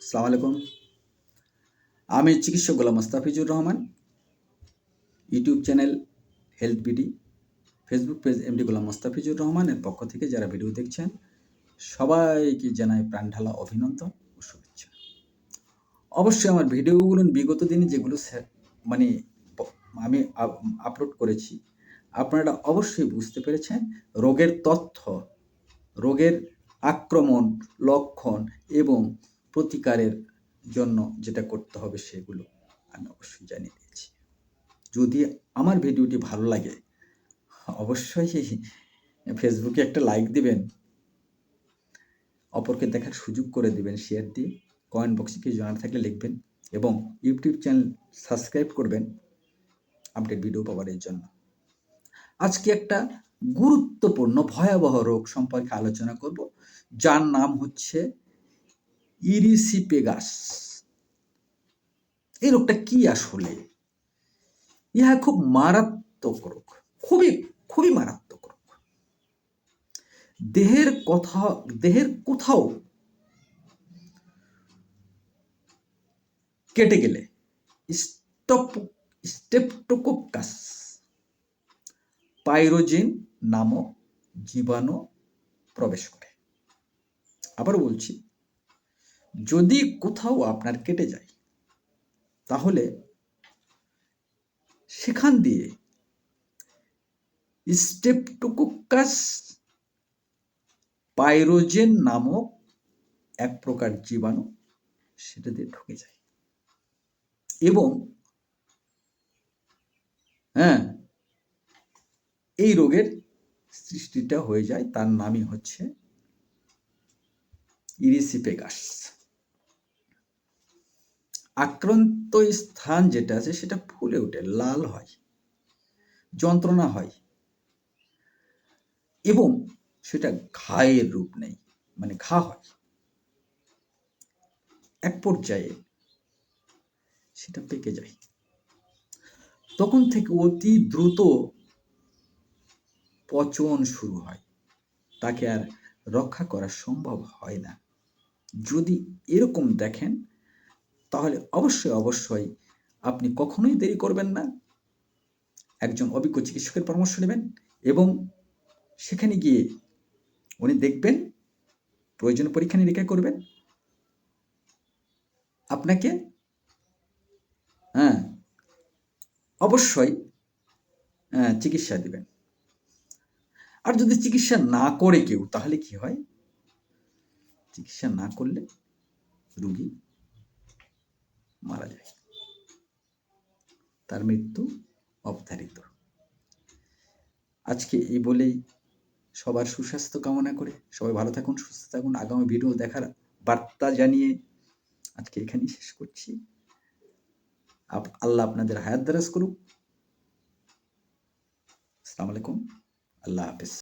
সালাম আলাইকুম। আমি চিকিৎসক Golam Mostafizur Rahman, YouTube channel health BD, Facebook page MD Golam Mostafizur রহমানের পক্ষ থেকে যারা ভিডিও দেখছেন, সবাইকে জানাই প্রাণঢালা অভিনন্দন ও শুভেচ্ছা। অবশ্যই আমার ভিডিওগুলো বিগত দিনে যেগুলো মানে আমি আপ- আপলোড করেছি, আপনারা অবশ্যই বুঝতে পেরেছেন রোগের তথ্য, রোগের আক্রমণ, লক্ষণ এবং প্রতিকারের জন্য যেটা করতে হবে সেগুলো আমি অবশ্যই জানিয়ে দিয়েছি। যদি আমার ভিডিওটি ভালো লাগে, অবশ্যই ফেসবুকে একটা লাইক দিবেন, অপরকে দেখার সুযোগ করে দিবেন শেয়ার দিয়ে কমেন্ট বক্সে কিছু জানার থাকলে লিখবেন এবং ইউটিউব চ্যানেল সাবস্ক্রাইব করবেন আপডেট ভিডিও পাওয়ার জন্য। আজকে একটা গুরুত্বপূর্ণ ভয়াবহ রোগ সম্পর্কে আলোচনা করব, যার নাম হচ্ছে ইরিসিপেগাস। এই রোগটা কি আসলে? ইহা খুব মারাত্মক রোগ, খুবই খুবই মারাত্মক রোগ। দেহের কথা, দেহের কোথাও কেটে গেলে স্টপ, স্টেপটোকোকাস, পাইরোজেন নামক জীবাণু প্রবেশ করে। আবার বলছি যদি কোথাও আপনার কেটে যায়, তাহলে সেখান দিয়ে স্টেপটোকোকাস পাইরোজেন নামক এক প্রকার জীবাণু সেটা দিয়ে ঢুকে যায়। এবং হ্যাঁ এই রোগের সৃষ্টিটা হয়ে যায়, তার নামই হচ্ছে ইরিসিপেগাস। আক্রান্ত স্থান যেটা আছে সেটা ফুলে ওঠে, লাল হয়, যন্ত্রণা হয় এবং সেটা ঘায়ের রূপ নেই মানে ঘা হয়। এক পর্যায়ে সেটা পেকে যায়। তখন থেকে অতি দ্রুত পচন শুরু হয়। তাকে আর রক্ষা করা সম্ভব হয় না। যদি এরকম দেখেন তাহলে অবশ্যই অবশ্যই আপনি কখনোই দেরি করবেন না। একজন অভিজ্ঞ চিকিৎসকের পরামর্শ নেবেন এবং সেখানে গিয়ে উনি দেখবেন প্রয়োজনীয় পরীক্ষা নিরীক্ষা করবেন। আপনাকে হ্যাঁ অবশ্যই হ্যাঁ, চিকিৎসা দিবেন। আর যদি চিকিৎসা না করে কেউ তাহলে কি হয়? চিকিৎসা না করলে রুগী মারা যায়। তার মৃত্যু অবধারিত। আজকে এই বলেই সবার সুস্বাস্থ্য কামনা করে সবাই ভালো থাকুন, সুস্থ থাকুন। আগামী ভিডিও দেখার বার্তা জানিয়ে আজকে এখানেই শেষ করছি। আল্লাহ আপনাদের হায়াত দারাজ করুক। আসসালামু আলাইকুম। আল্লাহ হাফেজ।